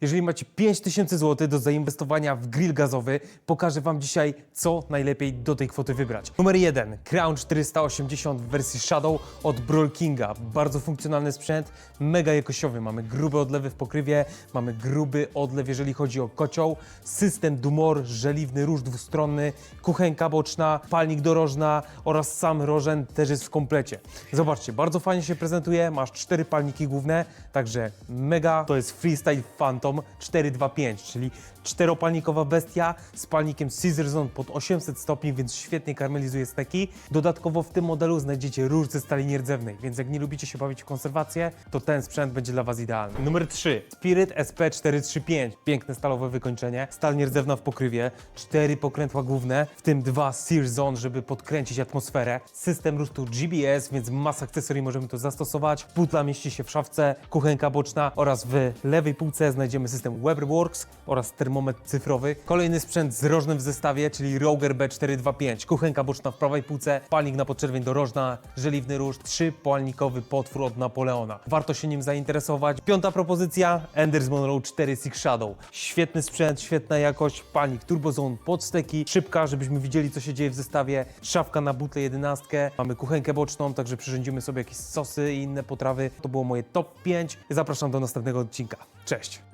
Jeżeli macie 5000 zł do zainwestowania w grill gazowy, pokażę Wam dzisiaj, co najlepiej do tej kwoty wybrać. Numer 1. Crown 480 w wersji Shadow od Brawl Kinga. Bardzo funkcjonalny sprzęt, mega jakościowy. Mamy grube odlewy w pokrywie, mamy gruby odlew, jeżeli chodzi o kocioł, system Dumor, żeliwny róż dwustronny, kuchenka boczna, palnik dorożna oraz sam rożen też jest w komplecie. Zobaczcie, bardzo fajnie się prezentuje, masz cztery palniki główne, także mega. To jest Freestyle Phantom 425, czyli czteropalnikowa bestia z palnikiem Zone pod 800 stopni, więc świetnie karmelizuje steki. Dodatkowo w tym modelu znajdziecie ze stali nierdzewnej, więc jak nie lubicie się bawić w konserwację, to ten sprzęt będzie dla Was idealny. Numer 3. Spirit SP435. Piękne stalowe wykończenie, stal nierdzewna w pokrywie, cztery pokrętła główne, w tym dwa Sear Zone, żeby podkręcić atmosferę. System rusztu GBS, więc masa akcesorii możemy to zastosować. Butla mieści się w szafce, kuchenka boczna oraz w lewej półce znajdziemy system Weberworks oraz termometr cyfrowy. Kolejny sprzęt z rożnym w zestawie, czyli Roger B425. Kuchenka boczna w prawej półce, palnik na podczerwień dorożna, żeliwny róż, trzypalnikowy potwór od Napoleona. Warto się nim zainteresować. Piąta propozycja, Enders Monroe 4 Six Shadow. Świetny sprzęt, świetna jakość, palnik Turbozone pod steki, szybka, żebyśmy widzieli co się dzieje w zestawie, szafka na butlę 11, mamy kuchenkę boczną, także przyrządzimy sobie jakieś sosy i inne potrawy. To było moje top 5. Zapraszam do następnego odcinka. Cześć!